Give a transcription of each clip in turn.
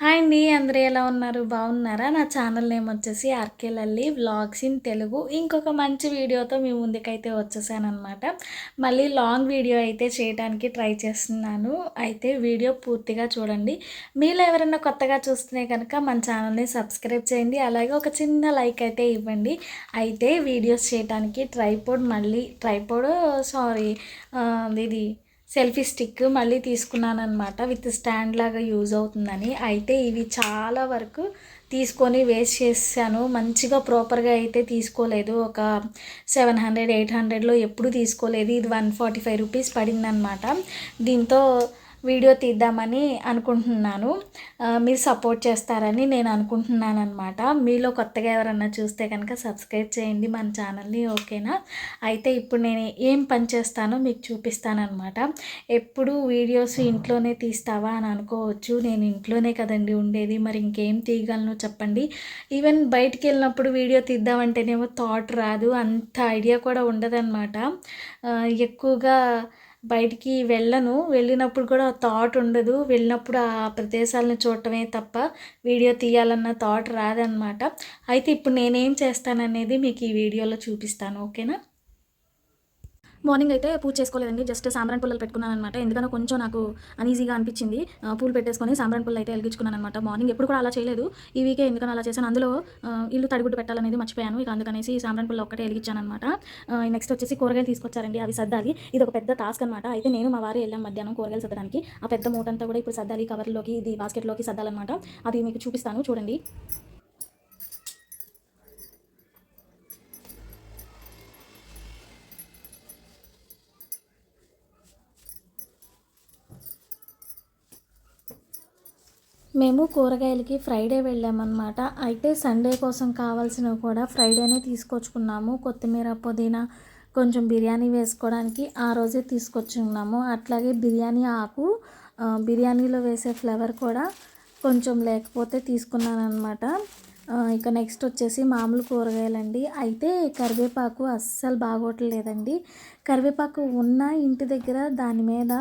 Hi అండి అందరూ ఎలా ఉన్నారు? బాగున్నారా? నా ఛానల్ నేమ్ వచ్చేసి RK Lalli vlogs in Telugu. ఇంకొక మంచి వీడియోతో మీ ముందుకైతే వచ్చేసాను అనమాట మళ్ళీ లాంగ్ వీడియో అయితే చేయడానికి ట్రై చేస్తున్నాను. అయితే వీడియో పూర్తిగా చూడండి. మీలో ఎవరైనా కొత్తగా చూస్తే కనుక మన ఛానల్ని సబ్స్క్రైబ్ చేయండి. అలాగే ఒక చిన్న లైక్ అయితే ఇవ్వండి. అయితే వీడియోస్ చేయడానికి ట్రైపోడ్ మళ్ళీ ట్రైపోడ్ సారీ ఇది సెల్ఫీ స్టిక్ మళ్ళీ తీసుకున్నాను అనమాట విత్ స్టాండ్ లాగా యూజ్ అవుతుందని. అయితే ఇవి చాలా వరకు తీసుకొని వేస్ట్ చేశాను. మంచిగా ప్రాపర్గా అయితే తీసుకోలేదు. ఒక సెవెన్ హండ్రెడ్ ఎయిట్ హండ్రెడ్లో ఎప్పుడు తీసుకోలేదు. ఇది వన్ ఫార్టీ ఫైవ్ రూపీస్ పడిందనమాట దీంతో వీడియో తీద్దామని అనుకుంటున్నాను. మీరు సపోర్ట్ చేస్తారని నేను అనుకుంటున్నాను అనమాట మీలో కొత్తగా ఎవరన్నా చూస్తే కనుక సబ్స్క్రైబ్ చేయండి మన ఛానల్ని ఓకేనా? అయితే ఇప్పుడు నేను ఏం పని చేస్తానో మీకు చూపిస్తానమాట ఎప్పుడు వీడియోస్ ఇంట్లోనే తీస్తావా అని అనుకోవచ్చు. నేను ఇంట్లోనే కదండి ఉండేది. మరి ఇంకేం తీయగలను చెప్పండి. ఈవెన్ బయటికి వెళ్ళినప్పుడు వీడియో తీద్దామంటేనేమో థాట్ రాదు. అంత ఐడియా కూడా ఉండదన్నమాట. ఎక్కువగా బయటికి వెళ్ళను. వెళ్ళినప్పుడు కూడా థాట్ ఉండదు. వెళ్ళినప్పుడు ఆ ప్రదేశాలను చూడటమే తప్ప వీడియో తీయాలన్న థాట్ రాదనమాట అయితే ఇప్పుడు నేనేం చేస్తాననేది మీకు ఈ వీడియోలో చూపిస్తాను. ఓకేనా? మార్నింగ్ అయితే పూజ చేసుకోలేదండి. జస్ట్ సాంబ్రాన్ పుల్లలు పెట్టుకున్నాను అనమాట ఎందుకంటే కొంచెం నాకు అనీజీగా అనిపించింది. పూలు పెట్టేసుకొని సాంబ్రాన్ పుల్లలు అయితే వెలిగించుకున్నాను అనమాట మార్నింగ్ ఎప్పుడు కూడా అలా చేయలేదు. ఈ వీకే ఎందుకని అలా చేశాను. అందులో ఇల్లు తడిగుడ్డు పెట్టాలనేది మర్చిపోయాను. ఇక అందుకనేసి సాంబ్రాన్ పుల్ల ఒక్కటే వెలిగించాను అనమాట నెక్స్ట్ వచ్చేసి కూరగాయలు తీసుకొచ్చారండి. అవి సర్దాలి. ఇది ఒక పెద్ద టాస్క్ అనమాట అయితే నేను మా వారు వెళ్ళాం మధ్యాహ్నం కూరగాయలు సర్దడానికి. ఆ పెద్ద మూటంతా కూడా ఇప్పుడు సర్దాలి. కవర్లోకి ఇది బాస్కెట్లోకి సర్దాలన్నమాట. అది మీకు చూపిస్తాను. చూడండి. మేము కూరగాయలకి ఫ్రైడే వెళ్ళామన్నమాట. అయితే సండే కోసం కావాల్సినవి కూడా ఫ్రైడేనే తీసుకొచ్చుకున్నాము. కొత్తిమీర పుదీనా కొంచెం బిర్యానీ వేసుకోవడానికి ఆ రోజే తీసుకొచ్చుకున్నాము అట్లాగే బిర్యానీ ఆకు బిర్యానీలో వేసే ఫ్లేవర్ కూడా కొంచెం లేకపోతే తీసుకున్నాను అనమాట ఇక నెక్స్ట్ వచ్చేసి మామూలు కూరగాయలండి. అయితే కరివేపాకు అస్సలు బాగోట్లేదండి. కరివేపాకు ఉన్న ఇంటి దగ్గర దాని మీద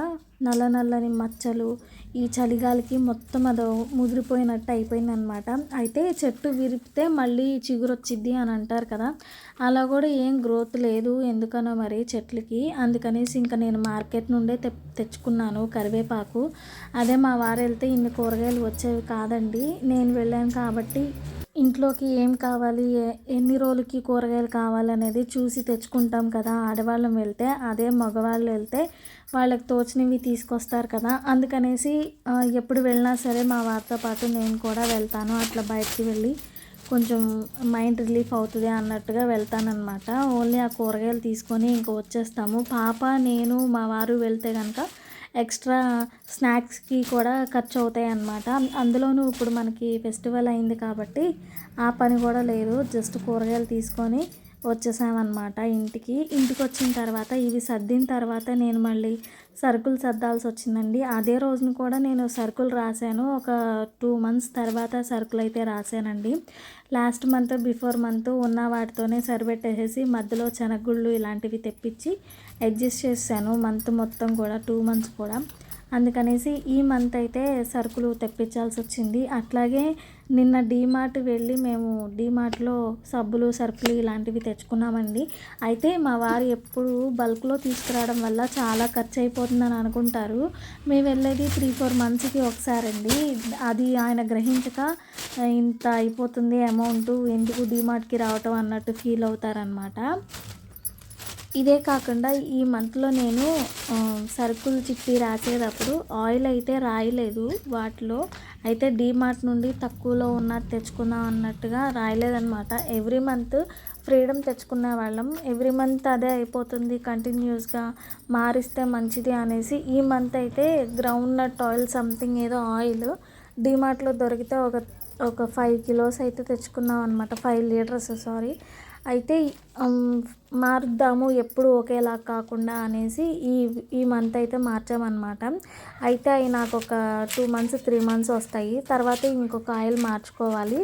నల్ల నల్లని మచ్చలు ఈ చలిగాలికి మొత్తం అది ముదిరిపోయినట్టు అయిపోయింది అనమాట అయితే చెట్టు విరిపితే మళ్ళీ చిగురు వచ్చిద్ది అని అంటారు కదా. అలా కూడా ఏం గ్రోత్ లేదు ఎందుకనో మరి చెట్లకి. అందుకనేసి ఇంకా నేను మార్కెట్ నుండే తె తెచ్చుకున్నాను కరివేపాకు. అదే మా వారు వెళ్తే ఇన్ని కూరగాయలు వచ్చేవి కాదండి. నేను వెళ్ళాను కాబట్టి ఇంట్లోకి ఏం కావాలి? ఎన్ని రోజులకి కూరగాయలు కావాలనేది చూసి తెచ్చుకుంటాం కదా. ఆడవాళ్ళం వెళ్తే అదే మగవాళ్ళు వెళ్తే వాళ్ళకి తోచినవి తీసుకొస్తారు కదా. అందుకనేసి ఎప్పుడు వెళ్ళినా సరే మా వారితో పాటు నేను కూడా వెళ్తాను. అట్లా బయటికి వెళ్ళి కొంచెం మైండ్ రిలీఫ్ అవుతుంది అన్నట్టుగా వెళ్తానన్నమాట. ఓన్లీ ఆ కూరగాయలు తీసుకొని ఇంక వచ్చేస్తాము. పాప నేను మా వారు వెళ్తే కనుక ఎక్స్ట్రా స్నాక్స్కి కూడా ఖర్చు అవుతాయి అన్నమాట అందులోనూ ఇప్పుడు మనకి ఫెస్టివల్ అయింది కాబట్టి ఆ పని కూడా లేదు. జస్ట్ కూరగాయలు తీసుకొని వచ్చేసామన్నమాట ఇంటికి. ఇంటికి వచ్చిన తర్వాత ఇవి సర్దిన తర్వాత నేను మళ్ళీ సరుకులు సర్దాల్సి వచ్చిందండి. అదే రోజున కూడా నేను సరుకులు రాశాను. ఒక టూ మంత్స్ తర్వాత సరుకులు అయితే రాశానండి. లాస్ట్ మంత్ బిఫోర్ మంత్ ఉన్న వాటితోనే సరిపెట్టేసేసి మధ్యలో శనగుళ్ళు ఇలాంటివి తెప్పించి అడ్జస్ట్ చేశాను మంత్ మొత్తం కూడా టూ మంత్స్ కూడా. అందుకనేసి ఈ మంత్ అయితే సరుకులు తెప్పించాల్సి వచ్చింది. అట్లాగే నిన్న డీమార్ట్ వెళ్ళి మేము డీమార్ట్లో సబ్బులు సరుకులు ఇలాంటివి తెచ్చుకున్నామండి. అయితే మా వారు ఎప్పుడు బల్క్లో తీసుకురావడం వల్ల చాలా ఖర్చు అయిపోతుందని అనుకుంటారు. మేము వెళ్ళేది త్రీ ఫోర్ మంత్స్కి ఒకసారి అండి అది ఆయన గ్రహించక ఇంత అయిపోతుంది అమౌంట్ ఎందుకు డీమార్ట్కి రావటం అన్నట్టు ఫీల్ అవుతారనమాట ఇదే కాకుండా ఈ మంత్లో నేను సరుకులు చిట్టి రాసేటప్పుడు ఆయిల్ అయితే రాయలేదు వాటిలో. అయితే డీమార్ట్ నుండి తక్కువలో ఉన్నది తెచ్చుకుందాం అన్నట్టుగా రాయలేదనమాట ఎవ్రీ మంత్ ఫ్రీడమ్ తెచ్చుకునే వాళ్ళం. ఎవ్రీ మంత్ అదే అయిపోతుంది కంటిన్యూస్గా మారిస్తే మంచిది అనేసి ఈ మంత్ అయితే గ్రౌండ్ నట్ ఆయిల్ సంథింగ్ ఏదో ఆయిల్ డీమార్ట్లో దొరికితే ఒక ఒక ఫైవ్ కిలోస్ అయితే తెచ్చుకున్నాం అనమాట ఫైవ్ లీటర్స్ సారీ. అయితే మారుద్దాము ఎప్పుడు ఒకేలా కాకుండా అనేసి ఈ ఈ మంత్ అయితే మార్చామన్నమాట. అయితే అవి నాకు ఒక టూ మంత్స్ త్రీ మంత్స్ వస్తాయి. తర్వాత ఇంకొక ఆయిల్ మార్చుకోవాలి.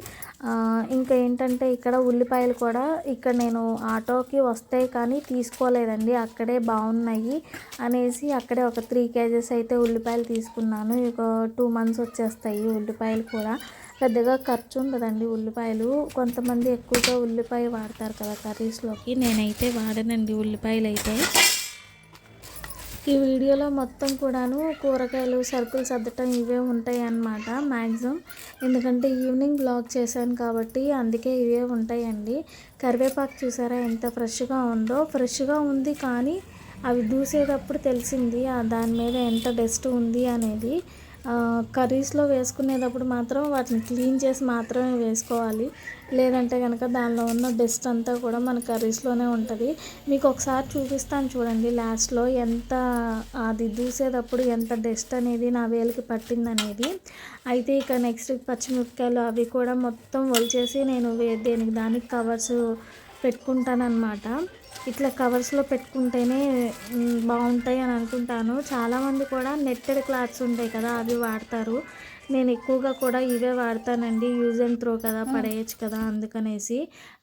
ఇంకా ఏంటంటే ఇక్కడ ఉల్లిపాయలు కూడా ఇక్కడ నేను ఆటోకి వస్తాయి కానీ తీసుకోలేదండి. అక్కడే బాగున్నాయి అనేసి అక్కడే ఒక త్రీ కేజెస్ అయితే ఉల్లిపాయలు తీసుకున్నాను. ఇక టూ మంత్స్ వచ్చేస్తాయి ఉల్లిపాయలు కూడా. పెద్దగా ఖర్చు ఉండదండి ఉల్లిపాయలు. కొంతమంది ఎక్కువగా ఉల్లిపాయ వాడతారు కదా కర్రీస్లోకి. నేనైతే వాడనండి ఉల్లిపాయలు అయితే ఈ వీడియోలో మొత్తం కూడాను కూరగాయలు సరుకులు సర్దటం ఇవే ఉంటాయి అన్నమాట మ్యాక్సిమం ఎందుకంటే ఈవినింగ్ బ్లాగ్ చేశాను కాబట్టి అందుకే ఇవే ఉంటాయండి. కరివేపాకు చూసారా ఎంత ఫ్రెష్గా ఉందో. ఫ్రెష్గా ఉంది కానీ అవి దూసేటప్పుడు తెలిసింది ఆ దాని మీద ఎంత డస్ట్ ఉంది అనేది. కర్రీస్లో వేసుకునేటప్పుడు మాత్రం వాటిని క్లీన్ చేసి మాత్రమే వేసుకోవాలి. లేదంటే కనుక దానిలో ఉన్న బెస్ట్ అంతా కూడా మన కర్రీస్లోనే ఉంటుంది. మీకు ఒకసారి చూపిస్తాను చూడండి లాస్ట్లో ఎంత అది దూసేటప్పుడు ఎంత డస్ట్ అనేది నా వేలికి పట్టింది అనేది అయితే ఇక నెక్స్ట్ పచ్చిమిరపకాయలు అవి కూడా మొత్తం ఒలిచేసి నేను వే- దేనికి దానికి కవర్స్ పెట్టుకుంటానన్నమాట. ఇట్లా కవర్స్లో పెట్టుకుంటేనే బాగుంటాయి అని అనుకుంటాను. చాలామంది కూడా నెట్టెడ్ క్లాత్స్ ఉంటాయి కదా అవి వాడతారు. నేను ఎక్కువగా కూడా ఇవే వాడతానండి. యూజ్ అండ్ త్రో కదా పడేయచ్చు కదా అందుకనేసి.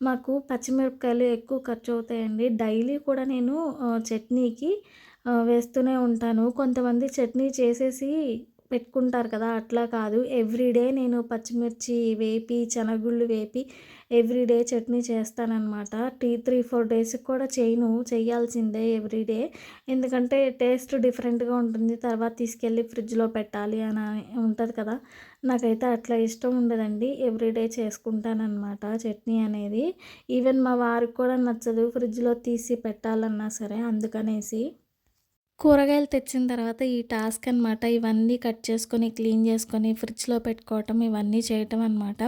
మాకు పచ్చిమిరపకాయలు ఎక్కువ ఖర్చు అవుతాయండి. డైలీ కూడా నేను చట్నీకి వేస్తూనే ఉంటాను. కొంతమంది చట్నీ చేసేసి పెట్టుకుంటారు కదా అట్లా కాదు. ఎవ్రీడే నేను పచ్చిమిర్చి వేపి శనగుళ్ళు వేపి ఎవ్రీడే చట్నీ చేస్తానన్నమాట. టీ త్రీ ఫోర్ డేస్కి కూడా చేయను చేయాల్సిందే ఎవ్రీడే ఎందుకంటే టేస్ట్ డిఫరెంట్గా ఉంటుంది. తర్వాత తీసుకెళ్ళి ఫ్రిడ్జ్లో పెట్టాలి అని ఉంటుంది కదా. నాకైతే అట్లా ఇష్టం ఉండదండి. ఎవ్రీడే చేసుకుంటానన్నమాట చట్నీ అనేది. ఈవెన్ మా వారికి కూడా నచ్చదు ఫ్రిడ్జ్లో తీసి పెట్టాలన్నా సరే అందుకనేసి. కూరగాయలు తెచ్చిన తర్వాత ఈ టాస్క్ అనమాట ఇవన్నీ కట్ చేసుకొని క్లీన్ చేసుకొని ఫ్రిడ్జ్లో పెట్టుకోవటం ఇవన్నీ చేయటం అనమాట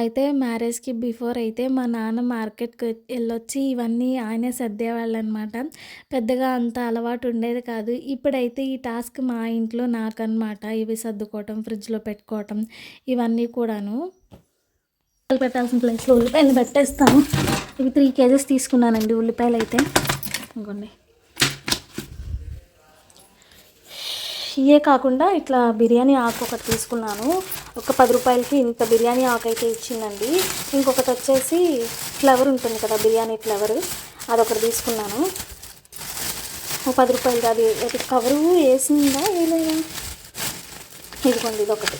అయితే మ్యారేజ్కి బిఫోర్ అయితే మా నాన్న మార్కెట్కి వెళ్ళొచ్చి ఇవన్నీ ఆయనే సర్దేవాళ్ళు అనమాట పెద్దగా అంత అలవాటు ఉండేది కాదు. ఇప్పుడైతే ఈ టాస్క్ మా ఇంట్లో నాకనమాట ఇవి సర్దుకోవటం ఫ్రిడ్జ్లో పెట్టుకోవటం ఇవన్నీ కూడాను. పెట్టాల్సిన ప్లేస్లో ఉల్లిపాయలు పెట్టేస్తాను. ఇవి త్రీ కేజెస్ తీసుకున్నానండి ఉల్లిపాయలు అయితే ఇంకోండి. ఇవే కాకుండా ఇట్లా బిర్యానీ ఆకు ఒకటి తీసుకున్నాను. ఒక పది రూపాయలకి ఇంత బిర్యానీ ఆకు అయితే ఇచ్చిందండి. ఇంకొకటి వచ్చేసి ఫ్లవర్ ఉంటుంది కదా బిర్యానీ ఫ్లవర్. అదొకటి తీసుకున్నాను. ఒక పది రూపాయలు అది అది కవరు వేసిందా వేయలేదా? ఇదిగోండి ఇది ఒకటి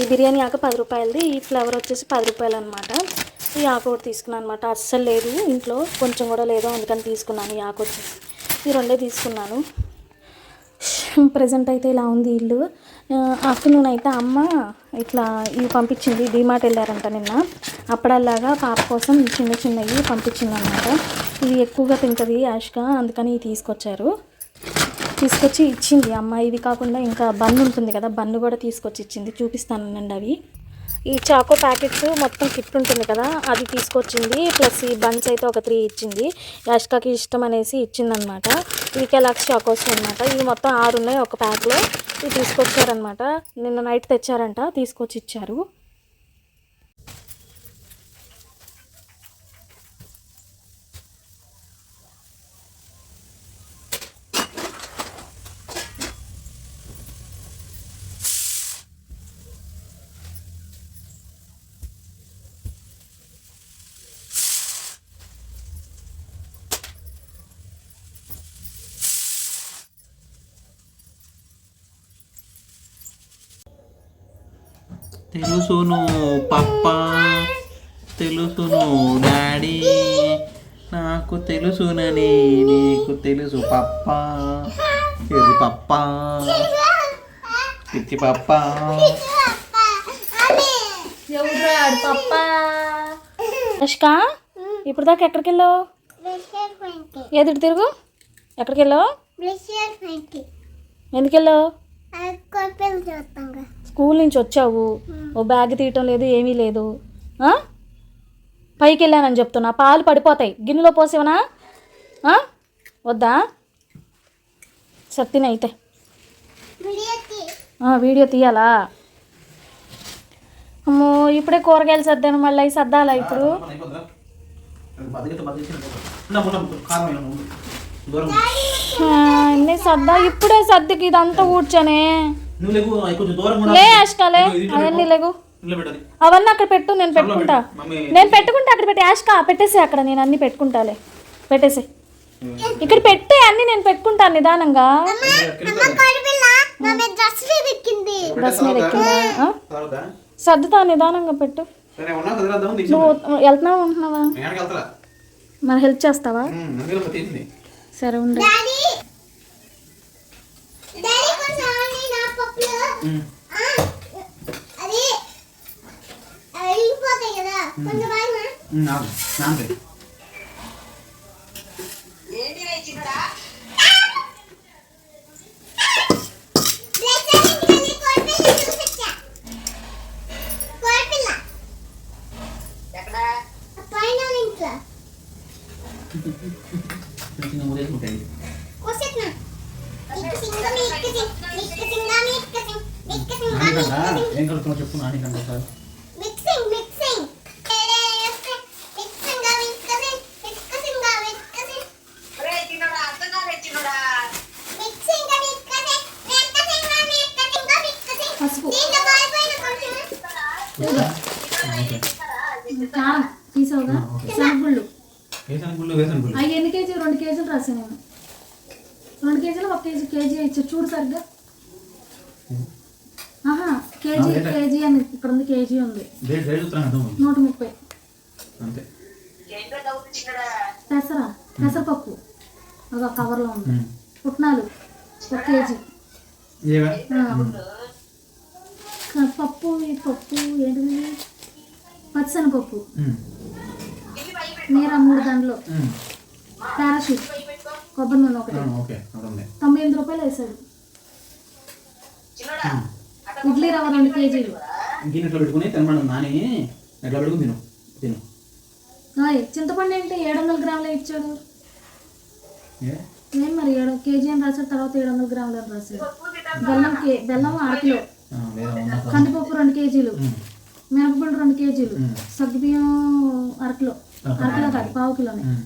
ఈ బిర్యానీ ఆకు పది రూపాయలది ఈ ఫ్లవర్ వచ్చేసి పది రూపాయలు అనమాట ఈ ఆకు ఒకటి తీసుకున్నాను అనమాట అస్సలు లేదు ఇంట్లో కొంచెం కూడా లేదు అందుకని తీసుకున్నాను ఈ ఆకు వచ్చేసి. ఈ రెండే తీసుకున్నాను. ప్రజెంట్ అయితే ఇలా ఉంది ఇల్లు. ఆఫ్టర్నూన్ అయితే అమ్మ ఇట్లా ఇవి పంపించింది డీమార్ట్ వెళ్ళారంట నిన్న. అప్పుడల్లాగా పాప కోసం చిన్న చిన్నవి పంపించింది అనమాట ఇవి ఎక్కువగా తింటుంది యాష్గా అందుకని ఇవి తీసుకొచ్చారు. తీసుకొచ్చి ఇచ్చింది అమ్మ. ఇవి కాకుండా ఇంకా బన్ ఉంటుంది కదా బన్ను కూడా తీసుకొచ్చి ఇచ్చింది. చూపిస్తానండి అవి. ఈ చాకో ప్యాకెట్స్ మొత్తం కిట్ ఉంటుంది కదా అది తీసుకొచ్చింది. ప్లస్ ఈ బన్స్ అయితే ఒక త్రీ ఇచ్చింది. యాష్కాకి ఇష్టం అనేసి ఇచ్చిందనమాట. ఇవి కెలాక్స్ చాకోస్ అనమాట ఇవి మొత్తం ఆరు ఉన్నాయి ఒక ప్యాక్లో. ఇవి తీసుకొచ్చారనమాట. నిన్న నైట్ తెచ్చారంట తీసుకొచ్చి ఇచ్చారు. తెలుసును పప్ప తెలుసును డాడీ నాకు తెలుసునని నీకు తెలుసు పప్ప. ఇది పప్ప? పిచ్చి పప్ప. పప్ప? యాష్కా ఇప్పుడు దాకా ఎక్కడికి వెళ్ళావు ఎదుటి తిరుగు ఎక్కడికి వెళ్ళావు ఎందుకు వెళ్ళావు స్కూల్ నుంచి వచ్చావు. ఓ బ్యాగ్ తీయటం లేదు ఏమీ లేదు? పైకి వెళ్ళానని చెప్తున్నా. పాలు పడిపోతాయి. గిన్నెలో పోసేవనా? వద్దా? సత్తిన అయితే. వీడియో తీయాలా? అమ్మో ఇప్పుడే కూరగాయలు సర్దాను. మళ్ళీ అవి సర్దాలా ఇప్పుడు? సర్దా. ఇప్పుడే సర్దికి ఇదంతా కూర్చొని నువ్వు లేకు అవి కొంచెం దూరం కూడా లే యాష్కాలే అవన్నీ ఇంట్లో పెట్టాలి అవన్నీ అక్కడ పెట్టు నేను పెట్టుకుంటా. మమ్మీ. నేను పెట్టుకుంటా అక్కడ పెట్టి. యాష్కా పెట్టేసి అక్కడ నేను అన్ని పెట్టుకుంటాలే. పెట్టేసి. ఇక్కడ పెట్టి అన్ని నేను పెట్టుకుంటాను నిదానంగా. డ్రెస్ మీద ఎక్కిందా. సర్దుతా? నిదానంగా పెట్టు. నువ్వు వెళ్తున్నావా ఉంటున్నావా? వెళ్తారా మరి హెల్ప్ చేస్తావా? సరే ఉండు. ఉమ్. ఉమ్, ఆగు. నాన్నకి. చిన్న చిన్న ముదేసి ఉంటాయి నానికంట ఏం నానికంట ఒకసారి మిక్సింగ్ మిక్సింగ్ పసుపు కారం తీసావుగా? శనగుళ్ళు అవి ఎన్ని కేజీ రెండు కేజీలు రాసాను నేను. రెండు కేజీలు ఒక కేజీ కేజీ ఇచ్చా చూడు సరిగ్గా ఆహా కేజీ ఆ, లేదా. కేజీ అని ఇక్కడ ఉంది. కేజీ ఉంది. నూట ముప్పై. అంతే. పెసర పెసరపప్పు. ఒక కవర్లో ఉంది. పుట్నాలు ఒక కేజీ. పప్పు ఈ పప్పు ఏంటిది? పచ్చనపప్పు. నీర మూడు దండలు ఉమ్. పారాషూట్. కొబ్బరి నూనె ఒకటి. తొంభై ఎనిమిది రూపాయలు వేసాడు ఇడ్లీ రవ్వ రెండు కేజీలు. ఇంకెట్లో పెట్టుకుని తినమని నాని ఎట్లా పెట్టుకుని తిను. తిను. చింతపండు ఏంటి? ఏడు వందల గ్రాములే ఇచ్చాడు. ఏ? మరి ఏడు కేజీ అని రాశాడు తర్వాత ఏడు వందల గ్రాములు అని రాశాడు. బెల్లం కే బెల్లం అర కిలో. ఆ, లేదా ఉందా? కందిపప్పు రెండు కేజీలు. ఉమ్. మినపగుండు రెండు కేజీలు. సగ్గుబియ్యం అరకిలో అరకిలో కాదు పావు కిలోనే. ఉమ్.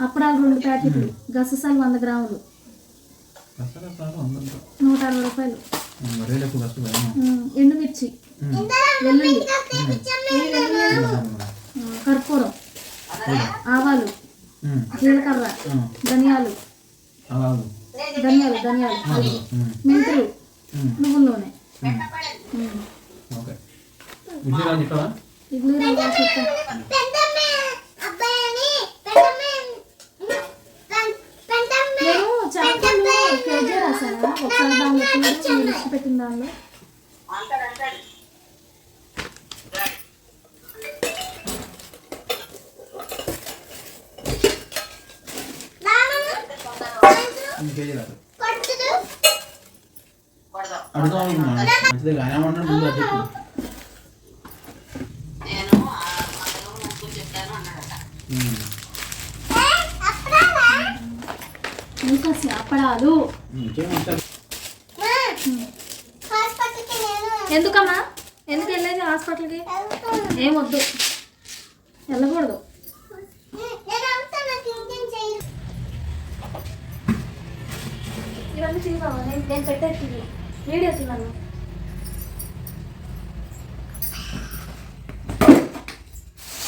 అప్పడాలు రెండు ప్యాకెట్లు. గససాలు వంద గ్రాములు. నూట అరవై రూపాయలు. ఎండుమిర్చి. వెల్లుల్లి కర్పూరం. ఆవాలు. జీలకర్ర. ధనియాలు. ధనియాలు ధనియాలు. మెంతులు. నువ్వుల నూనె ఇడ్లీ రవ్వ నేను రాశాను ఒకసారి దానిలో పెట్టిన దానిలో. అడుగుతా మంచిదే ముందు అది చెప్పు. ఇంకా అప్పడాలు ఎందుకమ్మా? ఎందుకు వెళ్ళేది హాస్పిటల్కి? వెళ్తాను. ఏం వద్దు. వెళ్ళకూడదు. నేను నేను వీడియోస్ ఉన్నాను తిన్నాను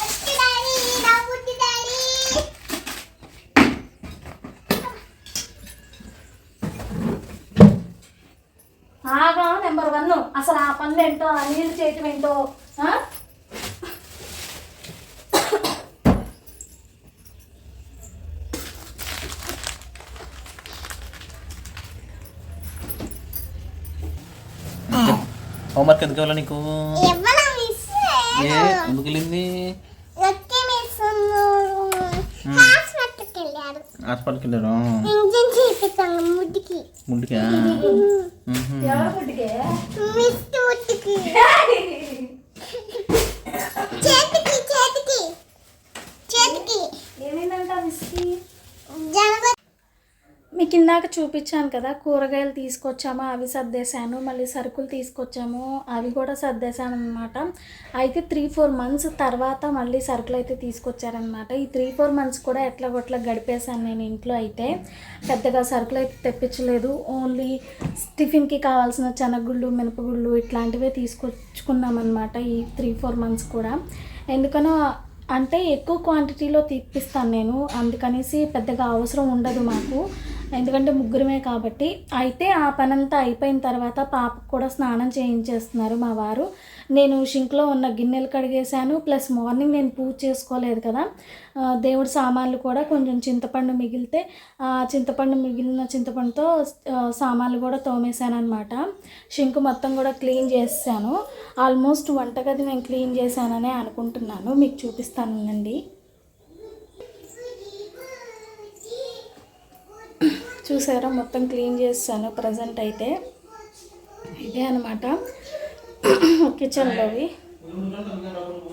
అచ్చి డాడీ నా బుద్ధి డాడీ ఆగా నెంబర్ వన్ అసలు ఆ పనులు ఏంటో ఆ నీళ్ళు చేయటం ఏంటో ఆ? హోంవర్క్ ఎందుకు ఇవ్వాలి నీకు? ఏ ఎందుకు వెళ్ళింది? హాస్పిటల్కి వెళ్ళారు. ముడ్డికి మీకు ఇందాక చూపించాను కదా కూరగాయలు తీసుకొచ్చాము అవి సర్దేశాను మళ్ళీ సరుకులు తీసుకొచ్చాము అవి కూడా సర్దేశాను అనమాట అయితే త్రీ ఫోర్ మంత్స్ తర్వాత మళ్ళీ సరుకులు అయితే తీసుకొచ్చారనమాట ఈ త్రీ ఫోర్ మంత్స్ కూడా ఎట్లా గొట్లా గడిపేశాను నేను ఇంట్లో అయితే. పెద్దగా సరుకులు అయితే తెప్పించలేదు. ఓన్లీ టిఫిన్కి కావాల్సిన శనగగుళ్ళు మినపగుళ్ళు ఇట్లాంటివే తీసుకొచ్చుకున్నామన్నమాట ఈ త్రీ ఫోర్ మంత్స్ కూడా. ఎందుకనో అంటే ఎక్కువ క్వాంటిటీలో తీపిస్తాను నేను. అందుకనేసి పెద్దగా అవసరం ఉండదు మాకు. ఎందుకంటే ముగ్గురమే కాబట్టి. అయితే ఆ పనంతా అయిపోయిన తర్వాత పాపకు కూడా స్నానం చేయించేస్తున్నారు మా వారు. నేను షింక్లో ఉన్న గిన్నెలు కడిగేశాను. ప్లస్ మార్నింగ్ నేను పూజ చేసుకోలేదు కదా. దేవుడి సామాన్లు కూడా కొంచెం చింతపండు మిగిలితే ఆ చింతపండు మిగిలిన చింతపండుతో సామాన్లు కూడా తోమేశాను అనమాట షింక్ మొత్తం కూడా క్లీన్ చేశాను ఆల్మోస్ట్ వంటగది నేను క్లీన్ చేశాననే అనుకుంటున్నాను. మీకు చూపిస్తానండి. చూసారా? మొత్తం క్లీన్ చేస్తాను ప్రజెంట్ అయితే. ఇదే అనమాట కిచెన్లోవి.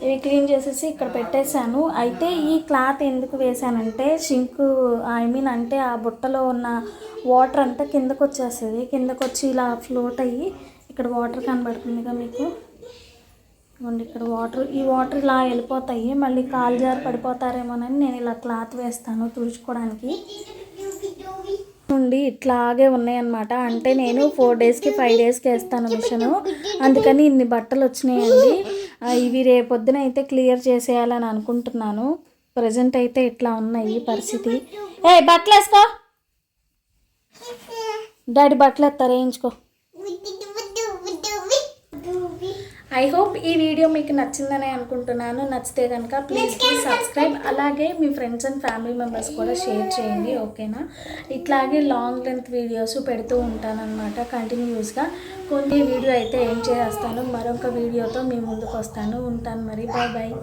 ఇవి క్లీన్ చేసేసి ఇక్కడ పెట్టేశాను. అయితే ఈ క్లాత్ ఎందుకు వేసానంటే షింక్ ఐ మీన్ అంటే ఆ బుట్టలో ఉన్న వాటర్ అంతా కిందకు వచ్చేస్తుంది కిందకు వచ్చి ఇలా ఫ్లోట్ అయ్యి ఇక్కడ వాటర్ కనబడుతుందిగా మీకు. ఇవ్వండి ఇక్కడ వాటర్ ఈ వాటర్ ఇలా వెళ్ళిపోతాయి. మళ్ళీ కాలు జారి పడిపోతారేమోనని నేను ఇలా క్లాత్ వేస్తాను తుడుచుకోవడానికి. నుండి ఇట్లాగే ఉన్నాయన్నమాట. అంటే నేను ఫోర్ డేస్కి ఫైవ్ డేస్కి వేస్తాను మిషను. అందుకని ఇన్ని బట్టలు వచ్చినాయండి. ఇవి రేపొద్దున అయితే క్లియర్ చేసేయాలని అనుకుంటున్నాను. ప్రజెంట్ అయితే ఇట్లా ఉన్నాయి పరిస్థితి. ఏ బట్టలు వేసుకో డాడీ బట్టలు ఎత్తారు వేయించుకో. ఐ హోప్ ఈ వీడియో మీకు నచ్చిందని అనుకుంటున్నాను. నచ్చితే కనుక ప్లీజ్ సబ్స్క్రైబ్ అలాగే మీ ఫ్రెండ్స్ అండ్ ఫ్యామిలీ మెంబర్స్ కూడా షేర్ చేయండి ఓకేనా ఇట్లాగే లాంగ్ లెంత్ వీడియోస్ పెడుతూ ఉంటానన్నమాట కంటిన్యూస్గా కొన్ని వీడియో అయితే ఏం చేస్తాను మరొక వీడియోతో మీ ముందుకు వస్తాను. ఉంటాను మరి. Bye bye